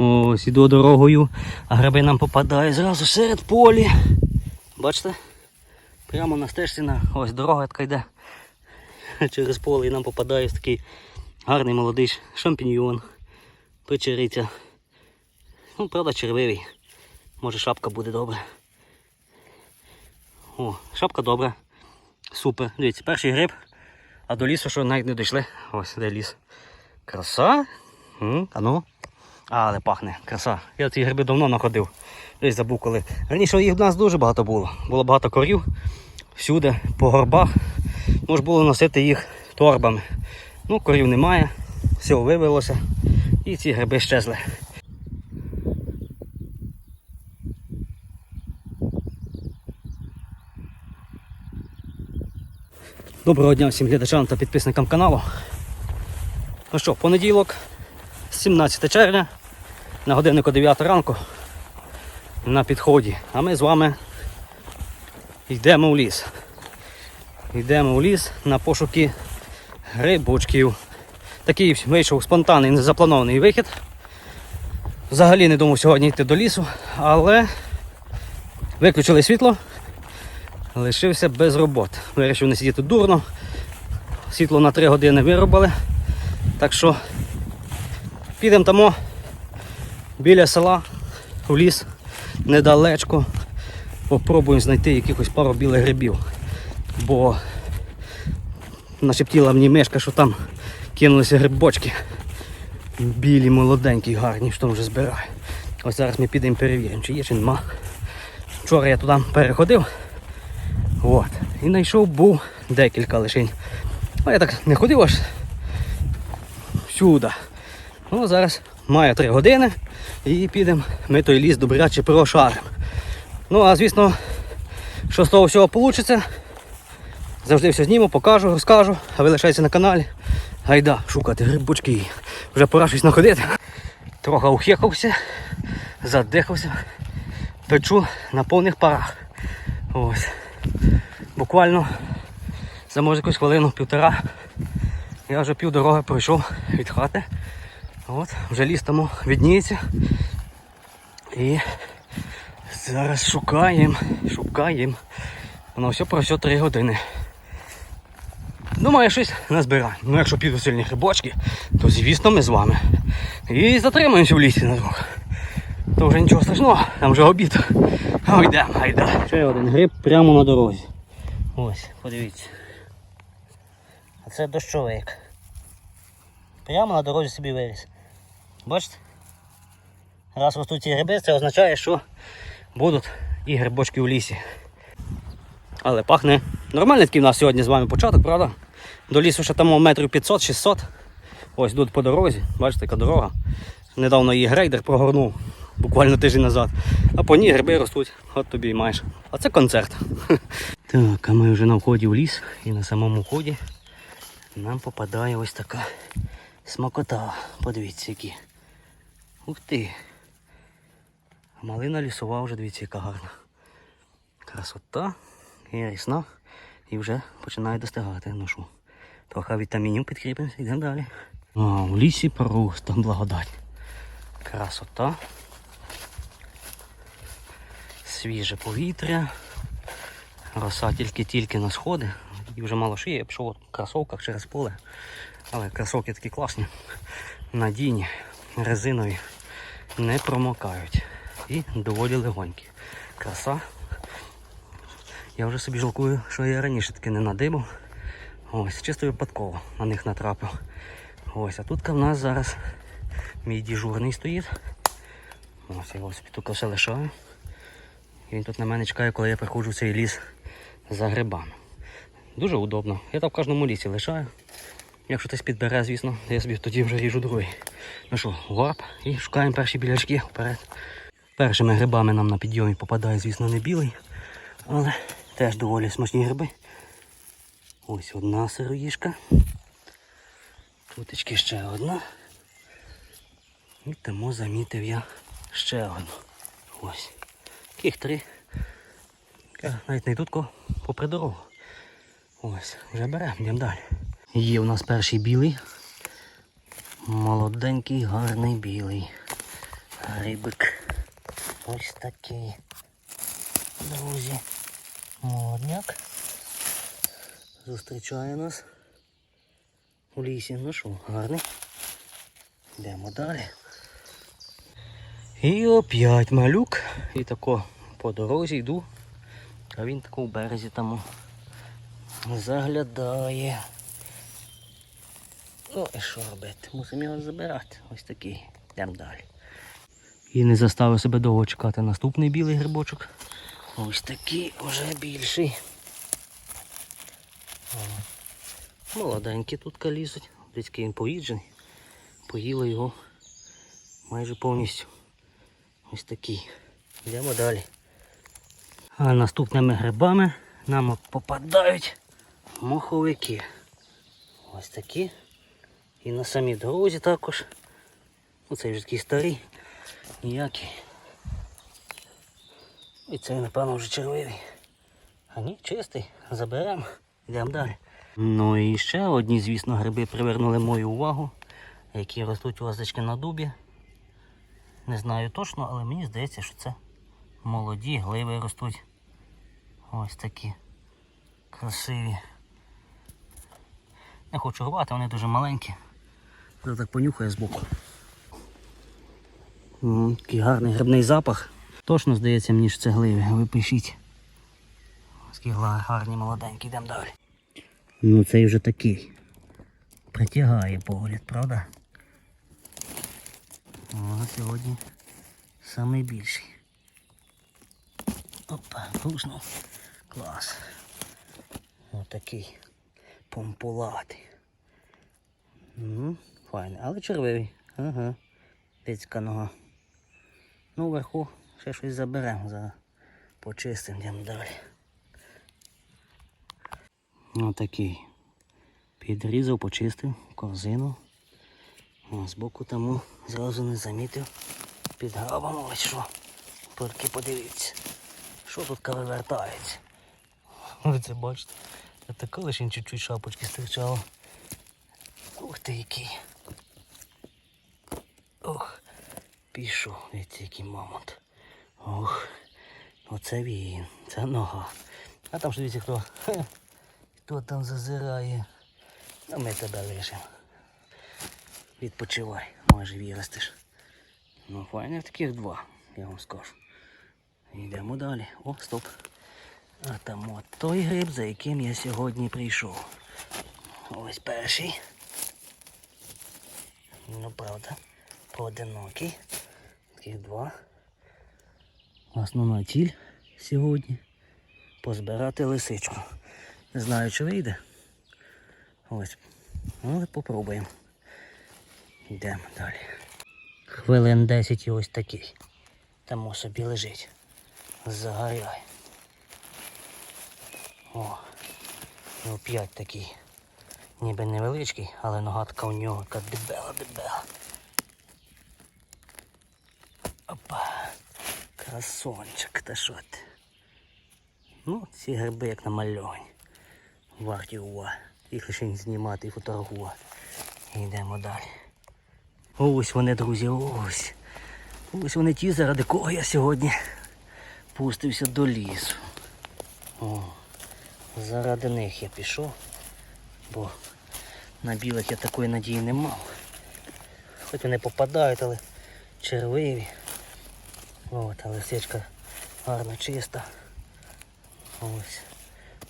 Ось іду дорогою, а гриби нам попадає зразу серед полі. Бачите? Прямо на стежці на ось дорога така йде через поле і нам попадає такий гарний молодий шампіньйон. Печериця. Ну, правда, червивий. Може шапка буде добре. О, шапка добра. Супер. Дивіться, перший гриб, а до лісу, що навіть не дійшли. Ось де ліс. Краса. А ну. Але пахне, краса. Я ці гриби давно находив. Десь забув коли. Раніше їх в нас дуже багато було. Було багато корів всюди, по горбах. Можна було носити їх торбами. Ну, корів немає, все вивелося і ці гриби щезли. Доброго дня всім глядачам та підписникам каналу. Ну що, понеділок, 17 червня, на годиннику 9 ранку на підході. А ми з вами йдемо в ліс. Йдемо в ліс на пошуки грибочків. Такий вийшов спонтанний, незапланований вихід. Взагалі не думав сьогодні йти до лісу, але виключили світло, лишився без роботи. Вирішив не сидіти дурно. Світло на 3 години виробили. Так що підемо тамо біля села в ліс недалечко. Попробуємо знайти якихось пару білих грибів. Бо нашептіла мені мишка, що там кинулися грибочки. Білі, молоденькі, гарні, що вже збираю. Ось зараз ми підемо перевіримо, чи є, чи нема. Вчора я туди переходив. От. І знайшов був декілька лишень. А я так не ходив аж сюди. Ну, зараз має три години і підемо ми той ліс добряче прошаримо. Ну, а звісно, що з того всього вийде, завжди все зніму, покажу, розкажу, а ви лишайтеся на каналі. Гайда, шукати грибочки. Вже пора щось знаходити. Трохи ухихався, задихався, печу на повних парах. Ось. Буквально за може якусь хвилину, півтора. Я вже пів дороги пройшов від хати. От, вже ліс тому відніється. І зараз шукаємо, шукаємо. Воно все про все 3 години. Думаю, щось назбираємо. Ну якщо підуть сильні грибочки, то звісно ми з вами. І затримаємося в лісі на двох. То вже нічого страшного, там вже обід. Йдемо, гайда. Ще один гриб прямо на дорозі. Ось, подивіться. А це дощовик. Прямо на дорозі собі виріс. Бачите? Раз ростуть ці гриби, це означає, що будуть і грибочки в лісі. Але пахне. Нормальний такий у нас сьогодні з вами початок, правда? До лісу ще там метрів 500-600. Ось тут по дорозі, бачите, яка дорога. Недавно її грейдер прогорнув, буквально тиждень назад. А по ній гриби ростуть, от тобі і маєш. А це концерт. Так, а ми вже на вході в ліс і на самому вході нам попадає ось така смакота. Подивіться які. Ух ти. Малина лісова вже дивіться, яка гарна. Красота і рісна. І вже починає достигати. Що, трохи вітамінів підкріпимося, йдемо далі. А, в лісі просто благодать. Красота. Свіже повітря. Роса тільки-тільки на сходи. І вже мало шиє, я пішов в кросовках через поле. Але кросовки такі класні, надійні, резинові, не промокають. І доволі легонькі. Краса. Я вже собі жалкую, що я раніше таки не надибав. Ось, чисто випадково на них натрапив. Ось, а тут в нас зараз мій діжурний стоїть. Ось я його тут все лишаю. І він тут на мене чекає, коли я приходжу в цей ліс за грибами. Дуже удобно. Я так в кожному лісі лишаю. Якщо хтось підбере, звісно, я собі тоді вже ріжу другий. Ну що, лап і шукаємо перші білячки вперед. Першими грибами нам на підйомі попадає, звісно, не білий, але теж доволі смачні гриби. Ось одна сироїшка. Тутечки ще одна. І тому замітив я ще одну. Ось. Таких три. Навіть не йдуть попри дорогу. Ось, вже беремо, йдемо далі. Є у нас перший білий. Молоденький, гарний білий. Грибик. Ось такий. Друзі. Модняк. Зустрічає нас у лісі. Ну що, гарний. Йдемо далі. І оп'ять малюк. І тако по дорозі йду. А він тако в березі там заглядає. Ну і що робити? Мусимо його забирати. Ось такий. Йдемо далі. І не заставив себе довго чекати наступний білий грибочок. Ось такий вже більший. О, Молоденькі тут лізуть. Десь він поїджений. Поїли його майже повністю. Ось такий. Йдемо далі. А наступними грибами нам попадають моховики. Ось такі. І на самій дорозі також. Оцей вже такий старий. Ніякий. І цей, напевно, вже червивий. А ні, чистий. Заберемо. Йдемо далі. Ну і ще одні, звісно, гриби привернули мою увагу, які ростуть у лазочки на дубі. Не знаю точно, але мені здається, що це молоді гливи ростуть. Ось такі красиві. Не хочу рвати, вони дуже маленькі. Я так понюхаю збоку. М, Такий гарний грибний запах. Точно здається мені, що це гливи. Ви пишіть. Ось гарні молоденькі, йдемо далі. Ну цей вже такий. Притягає погляд, правда? О, сьогодні найбільший. Опа, гуснув. Клас. Отакий помпулатий. Ну, файний, але червивий. Ага. Пицька нога. Ну, вверху ще щось заберемо, зараз почистимо, йдемо далі. Отакий. Підрізав, почистив корзину. О, збоку тому зразу не замітив. Під грабом ось що. Тільки подивіться. Що тут вивертається. Ви це бачите. Я така лише чуть-чуть шапочки стирчало. Ух ти який. Ох, пішов, дивіться, який мамонт. Ох, оце він, це нога. А там ж дивіться хто. Хто там зазирає. Ну ми тебе лишимо. Відпочивай, може виростеш. Ну, файних таких два, я вам скажу. Йдемо далі. О, стоп. А там от той гриб, за яким я сьогодні прийшов. Ось перший. Ну, правда, поодинокий. Таких два. Основна ціль сьогодні позбирати лисичку. Не знаю, чи вийде. Ось. Але попробуємо. Йдемо далі. Хвилин 10 і ось такий. Там собі лежить. Загоряй. О, і оп'ять такий. Ніби невеличкий, але ногатка у нього така дебела, дебела. Опа. Красончик, та що ти? Ну, ці гриби як намальовані. Варті уваги. Їх лише знімати і фотографувати. Йдемо далі. Ось вони, друзі, ось. Ось вони ті, заради кого я сьогодні пустився до лісу. О, заради них я пішов, бо на білих я такої надії не мав. Хоч вони попадають, але червиві. От, але січка гарно чиста. Ось.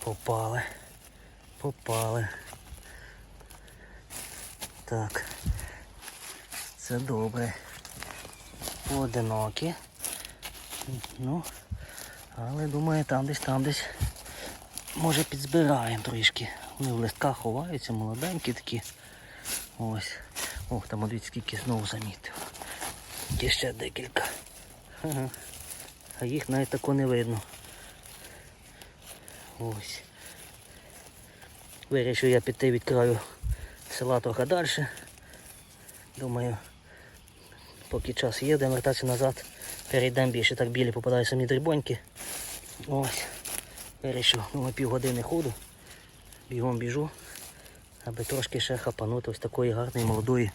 Попали. Попали. Так. Це добре. Одинокі. Ну, але думаю, там десь, там десь. Може підзбираємо трішки. Вони в листках ховаються, молоденькі такі. Ось. Ох, там дивіться, скільки знову замітив. Є ще декілька. А їх навіть тако не видно. Ось. Вирішив я піти від краю села трохи далі. Думаю, поки час є, де вертатися назад, перейдемо більше. Так білі попадають самі дрібоньки. Ось. Вирішив, думаю, півгодини ходу. Бігом біжу, аби трошки ще хапанути ось такої гарної молодої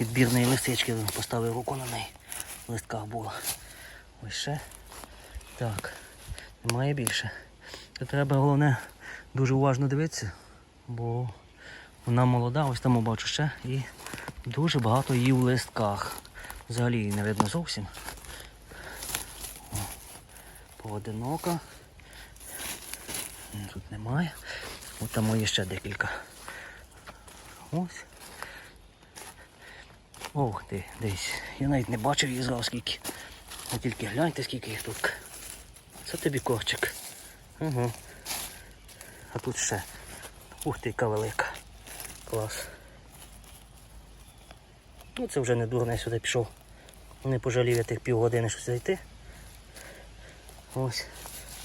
відбірної лисички. Поставив руку на неї. в листках було. Ось ще. Так. Немає більше. Тут треба головне дуже уважно дивитися, бо вона молода, ось там бачу ще і дуже багато її в листках. Взагалі її не видно зовсім. О, Поодинока. Тут немає. От там є ще декілька. Ось. Ох ти, десь. Я навіть не бачив її зразу скільки. А тільки гляньте, скільки їх тут. Це тобі корчик. Угу. А тут ще. Ух ти, яка велика. Клас. Ну це вже не дурно, я сюди пішов. Не пожалів я тих півгодини, щоб зайти. Ось.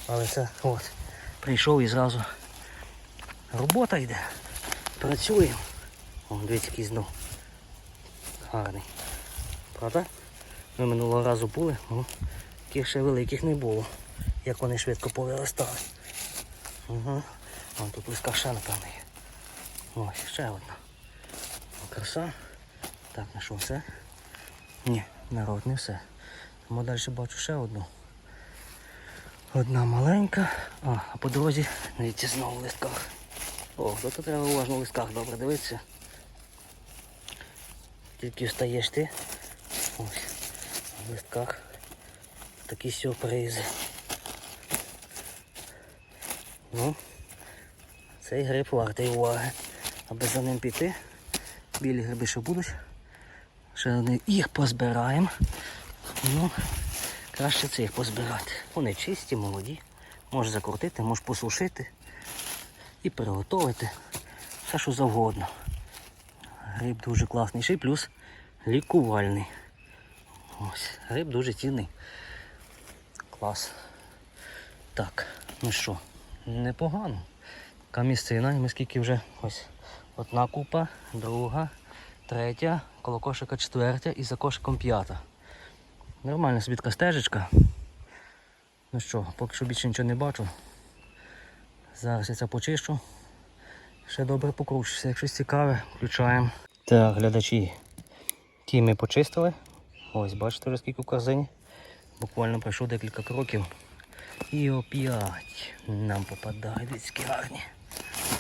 Але це от. Прийшов і зразу. Робота йде. Працюємо. О, дивіться, який знов. Гарний. Правда? Ми минулого разу були, ну, таких ще великих не було. Як вони швидко повиростали. Угу. Вон тут лиска ще напевно є. Ось, ще одна. Краса. Так, на що все? Ні, народ, не все. Тому далі бачу ще одну. Одна маленька. А, а по дорозі, дивіться, знову в листках. О, тут треба уважно в листках добре дивитися. Тільки встаєш ти. Ось. Листках такі сюрпризи. Ну, цей гриб вартий уваги. Аби за ним піти. Білі гриби ще будуть. Ще вони їх позбираємо. Ну, краще цих позбирати. Вони чисті, молоді. Можеш закрутити, можеш посушити і приготувати. Все, що завгодно. Гриб дуже класний, ще й плюс лікувальний. Ось, гриб дуже цінний. Клас. Так, ну що, непогано. Така місцина, ми скільки вже ось одна купа, друга, третя, коло кошика четвертя і за кошиком п'ята. Нормальна собі така стежечка. Ну що, поки що більше нічого не бачу. Зараз я це почищу. Ще добре покручуся. Якщо цікаве, включаємо. Так, глядачі. Ті ми почистили. Ось, бачите вже скільки корзині. Буквально пройшло декілька кроків. І оп'ять нам попадають людські гарні.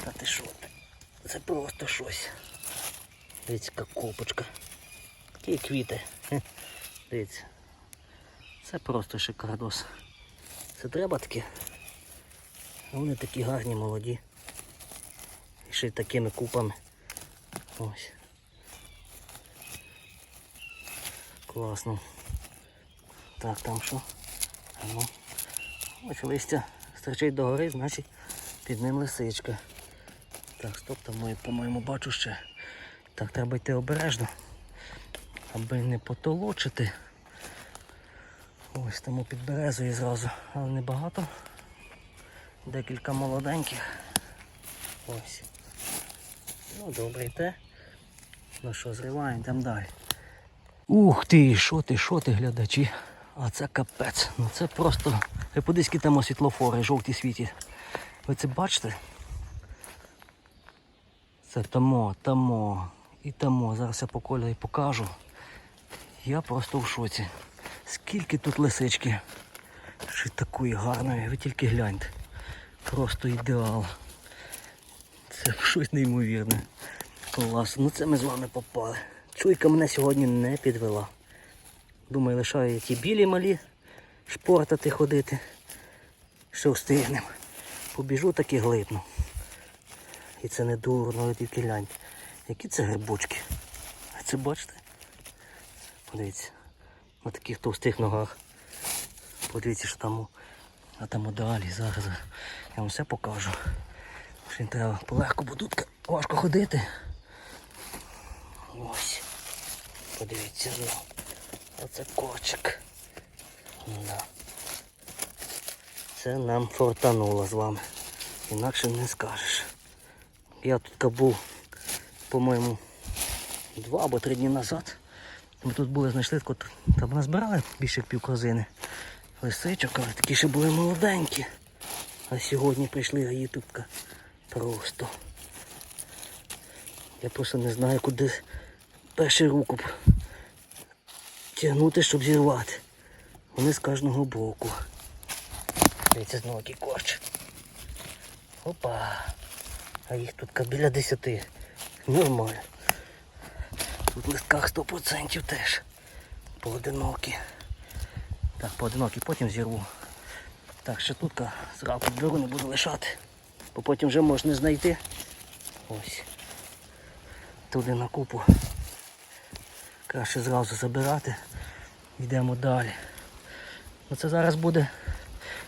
Та ти що ти? Це просто щось. Дивіться, копочка. Такі квіти. Дивіться. Це просто шикардос. Це треба таке. Вони такі гарні, молоді. І ще й такими купами. Ось. Класно. Так, там що? Ну. Ось листя стерчить догори, значить під ним лисичка. Так, стоп, там по-моєму, бачу ще. Так, треба йти обережно, аби не потолочити. Ось тому під березою зразу, але небагато. Декілька молоденьких. Ось. Ну, добре йде. Ну що, зриваємо, йдемо далі. Ух ти, що ти, що ти, глядачі? А це капець. Ну це просто. Подивіться, там світлофори, жовті світі. Ви це бачите? Це тамо, тамо і тамо. Зараз я по кольорі покажу. Я просто в шоці. Скільки тут лисички. Ще такої гарної, ви тільки гляньте. Просто ідеал. Це щось неймовірне. Клас. Ну це ми з вами попали. Чуйка мене сьогодні не підвела. Думаю, лишаю ті білі малі шпортати ходити. Що встигнемо. Побіжу так і глипну. І це не дурно, тільки гляньте. Які це грибочки? А це бачите? Подивіться. На таких товстих ногах. Подивіться, що там. А там далі, зараз я вам все покажу. Ще їм треба полегко, бо важко ходити. Ось. Подивіться знов. Оце корчик. Да. Це нам фортануло з вами. Інакше не скажеш. Я тут був, по-моєму, два або три дні назад. Ми тут були, знайшли там назбирали більше як півкорзини. Лисичок, але такі ще були молоденькі. А сьогодні прийшли, а її тут просто. Я просто не знаю, куди першу руку тягнути, щоб зірвати. Вони з кожного боку. Дивіться, знову який корч. Опа. А їх тут біля десяти. Нормально. Тут в листках 100% теж. Поодинокі. Так, поодинокі, потім зірву. Так, ще тут зразу беру не буду лишати. Бо потім вже можна знайти. Ось. Туди на купу. Краще зразу забирати. Йдемо далі. Оце зараз буде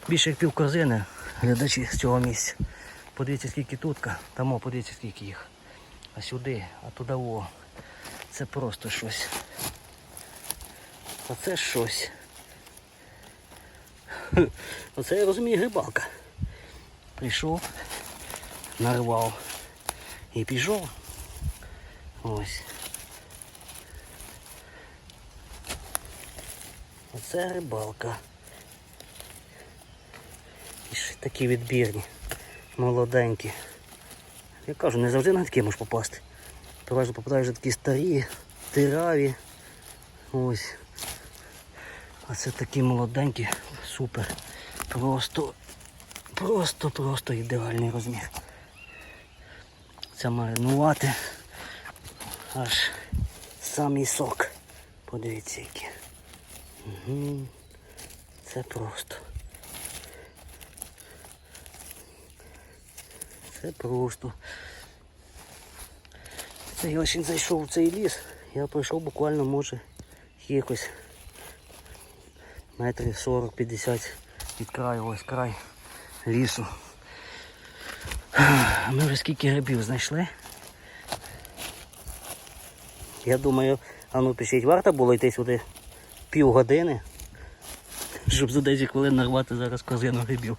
більше як пів корзини глядачі з цього місця. Подивіться скільки тутка, там подивіться скільки їх. А сюди, а туди о. Це просто щось. Оце щось. Оце я розумію грибалка. Прийшов, нарвав і пішов. Ось. Оце рибалка. І ще такі відбірні, молоденькі. Я кажу, не завжди на такі можеш попасти. Переважно попадаєш на такі старі, тираві. Ось. А це такі молоденькі, супер. Просто, просто, просто ідеальний розмір. Це маринувати аж самий сок. Подивіться які. Це просто. Це просто. Це я осінь зайшов в цей ліс. Я пройшов буквально може якихось метрів 40-50 від краю, ось край лісу. Ми вже скільки грибів знайшли. Я думаю, а ну пишіть, варто було йти сюди півгодини, щоб за 10 хвилин нарвати зараз корзину грибів.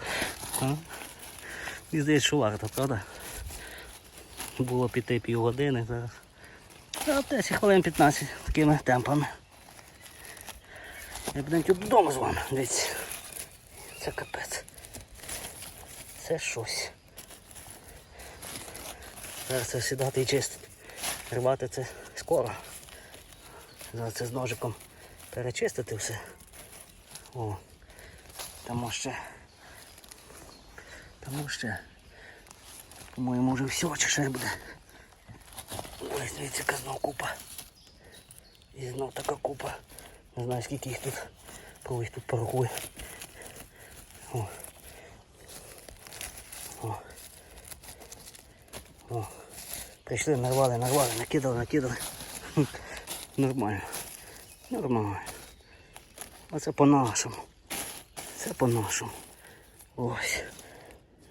Мені здається, що варто, правда? Було піти півгодини зараз. А 10 хвилин 15 такими темпами. Я будемо додому з вами, дивіться. Це капець. Це щось. Зараз це сідати і чистити. Рвати це скоро. Зараз це з ножиком перечистити все. О, там ще. Там ще. По-моєму вже все, чи ще буде. Ось дивіться, яка купа. І знов така купа. Не знаю скільки їх тут. Коли їх тут порахує. О. О. О. Прийшли, нарвали, нарвали, накидали, накидали. Нормально. Нормально. Оце по-нашому. Це по-нашому. Ось.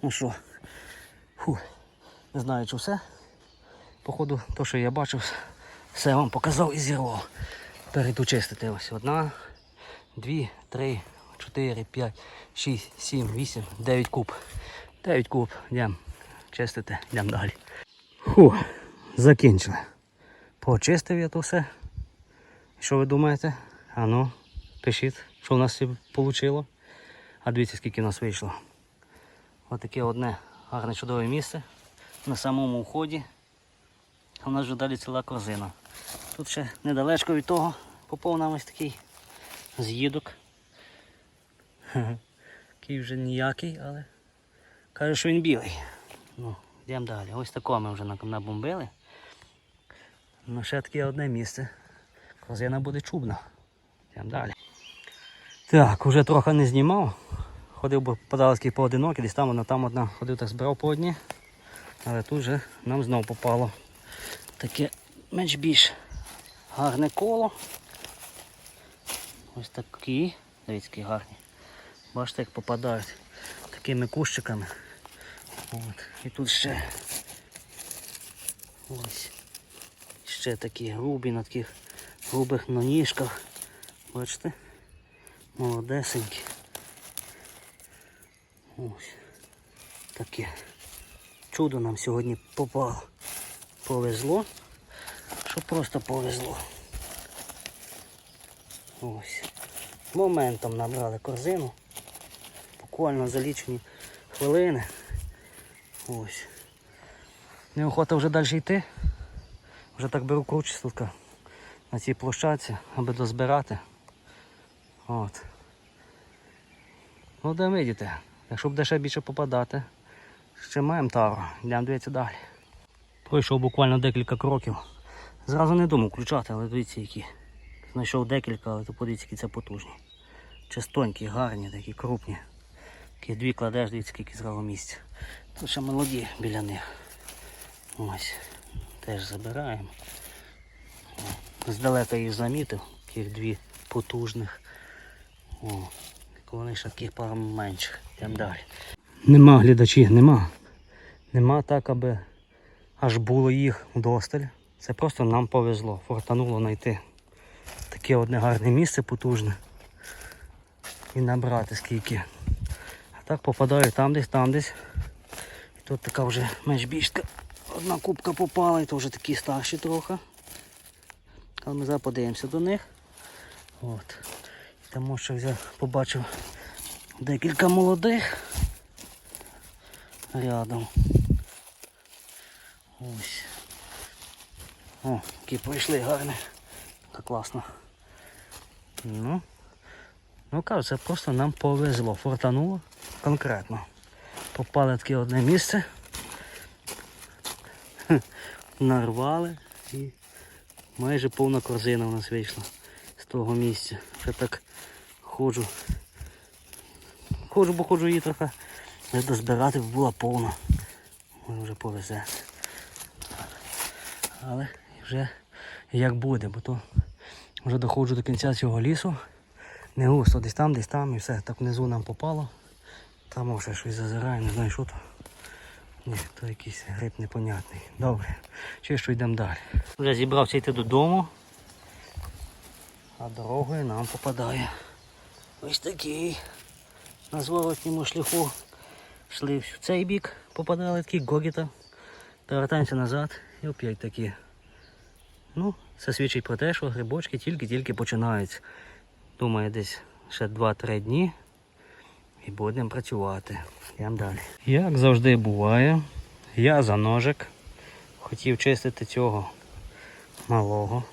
Ну що. Фу. Не знаю, чи все. Походу, то, що я бачив, все вам показав і зірвав. Перейду чистити. Ось одна, дві, три, чотири, п'ять, шість, сім, вісім, дев'ять куб. Дев'ять куб. Йдемо чистити, йдемо далі. Фу, закінчили. Почистив я то все. Що ви думаєте? А ну, пишіть, що в нас вийшло. А дивіться, скільки в нас вийшло. Отаке одне гарне чудове місце на самому вході. В нас вже далі ціла корзина. Тут ще недалечко від того попав ось такий з'їдок. Такий вже ніякий, але каже, що він білий. Ну, йдемо далі. Ось такого ми вже набомбили. Ну, ще таке одне місце. Корзина буде чубна. Йдемо далі. Так, вже трохи не знімав. Ходив би по Далській поодинокі, десь там одна, там одна ходив так збирав по одні. Але тут вже нам знов попало таке менш більш гарне коло. Ось такі. Дивіться, які гарні. Бачите, як попадають такими кущиками. От. І тут ще ось. Ще такі грубі на таких грубих ноніжках. Бачите? Молодесенькі. Ось. Таке. Чудо нам сьогодні попало. Повезло. Що просто повезло. Ось. Моментом набрали корзину. Буквально за лічені хвилини. Ось. Неохота вже далі йти. Вже так беру круче тут на цій площадці, аби дозбирати. От. Ну, де видите, якщо буде ще більше попадати, ще маємо тару. Йдемо дивитися далі. Пройшов буквально декілька кроків. Зразу не думав включати, але дивіться які. Знайшов декілька, але то подивіться, які це потужні. Чистонькі, гарні, такі крупні. Такі дві кладеш, дивіться, скільки зразу місця. Тут ще молоді біля них. Ось. Теж забираємо. Здалека їх замітив, таких дві потужних. О, вони ще таких пару менших. Йдемо далі. Нема глядачі, нема. Нема так, аби аж було їх вдосталь. Це просто нам повезло. Фортануло знайти таке одне гарне місце потужне. І набрати скільки. А так попадаю там десь, там десь. І тут така вже менш більшка. Одна кубка попала, і то вже такі старші трохи. Але ми зараз подивимося до них. От. Тому що взяв, побачив декілька молодих рядом. Ось. О, які пройшли гарні. Так класно. Ну, ну кажу, це просто нам повезло. Фортануло конкретно. Попали таке одне місце. Нарвали і майже повна корзина у нас вийшла з того місця. Вже так ходжу. Ходжу, бо ходжу її трохи. Дозбирати була повна. Може вже повезе. Але вже як буде, бо то вже доходжу до кінця цього лісу. Не густо, десь там, десь там і все. Так внизу нам попало. Там може щось зазирає, не знаю що то. Ні, то якийсь гриб непонятний. Добре. Чи що йдемо далі. Вже зібрався йти додому. А дорогою нам попадає. Ось такий. На зворотньому шляху йшли в цей бік, попадали такі гогіта. Повертаємося назад і опять такі. Ну, це свідчить про те, що грибочки тільки-тільки починаються. Думаю, десь ще 2-3 дні і будемо працювати. Йдемо далі. Як завжди буває, я за ножик хотів чистити цього малого.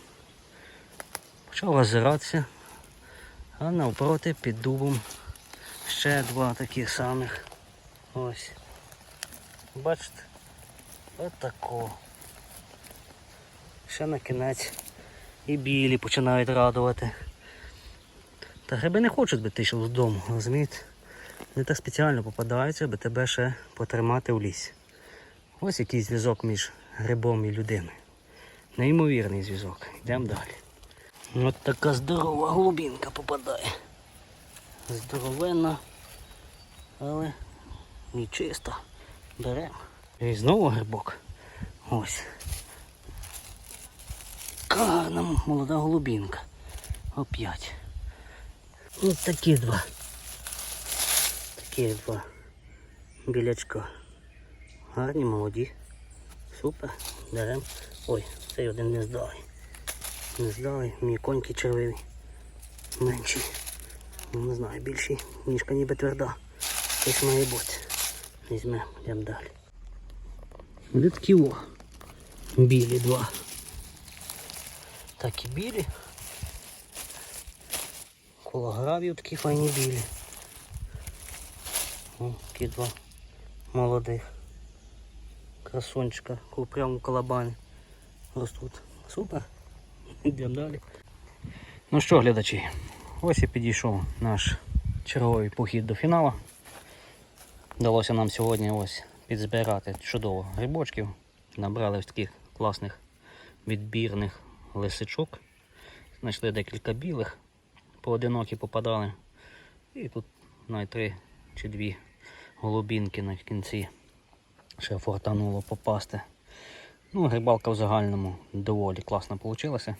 Почав озиратися, а навпроти під дубом ще два таких самих. Ось. Бачите? Отако. Ще на кінець і білі починають радувати. Та гриби не хочуть би ти йшов додому, розумієте? Вони так спеціально попадаються, аби тебе ще потримати в лісі. Ось який зв'язок між грибом і людиною. Неймовірний зв'язок. Йдемо далі. От така здорова глубинка попадає. Здоровенна, але і чиста. Беремо. І знову грибок. Ось. Гарна молода голубінка. Оп'ять. Ось такі два. Такі два білячка. Гарні, молоді. Супер. Берем. Ой, цей один не здалий. Не здалий, мій коньки червиві. Менші. Ну, не знаю, більші. Ніжка ніби тверда. Щось має бути. Візьмемо, йдемо далі. Ось такі о. Білі два. Так і білі. Кологравів такі файні білі. О, два молодих. Красончика, прямо в колобані ростуть. Супер. Йдемо далі. Ну що, глядачі, ось і підійшов наш черговий похід до фіналу. Вдалося нам сьогодні ось підзбирати чудово грибочків. Набрали ось таких класних відбірних лисичок. Знайшли декілька білих, поодинокі попадали. І тут навіть три чи дві голубінки на кінці ще фортануло попасти. Ну, грибалка в загальному доволі класно вийшла.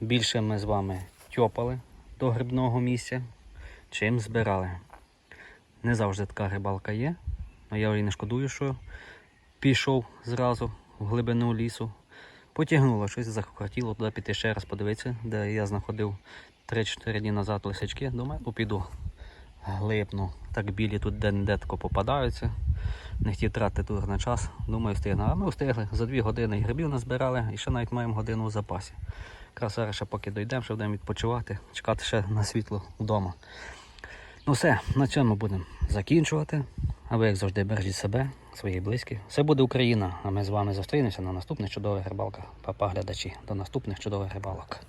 Більше ми з вами тьопали до грибного місця, чим збирали. Не завжди така рибалка є, але я вже не шкодую, що пішов зразу в глибину лісу. Потягнуло щось, захотіло туди піти ще раз подивитися, де я знаходив 3-4 дні назад лисички. Думаю, ну піду. Глипну. Так білі тут де-не-де попадаються. Не хотів тратити тур на час. Думаю, встигну. А ми встигли. За дві години грибів назбирали і ще навіть маємо годину у запасі. Якраз зараз ще поки дійдемо, ще будемо відпочивати, чекати ще на світло вдома. Ну все, на цьому будемо закінчувати. А ви, як завжди, бережіть себе, своїх близьких. Все буде Україна, а ми з вами зустрінемося на наступних чудових рибалках. Папа глядачі. До наступних чудових рибалок.